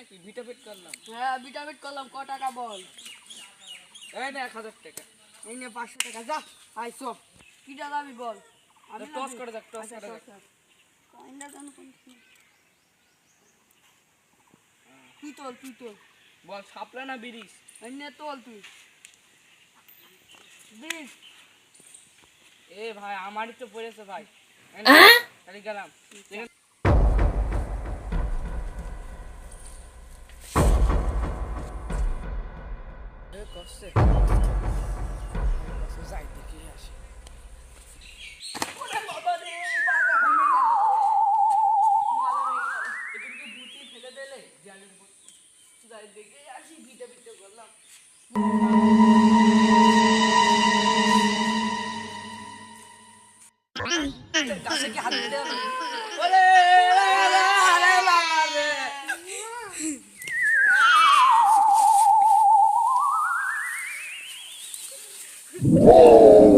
নাকি? করলাম। হ্যাঁ করলাম। ক টাকা বল? এই না এক হাজার টাকা। এই নে পাঁচশো টাকা। যা আইসো কিটা দাবি বল? আমি টস করে দেখ টস আচ্ছা, করে কয়েনটা তুই তোল তুই তোল? বল সাপলা না বিরিশ এই নে তোল তুই। বিশ এ ভাই আমারই তো পড়েছে ভাই। তাহলে গেলাম। এ, কষ্টে। কষ্টে যাই দেখি আসি। এটা কিন্তু বুটি ফেলে দিলে জালের মধ্যে। যাই দেখি আসি, ভিটে ভিটে করলাম। গাছে কি হাত দিতে হবে? Whoa!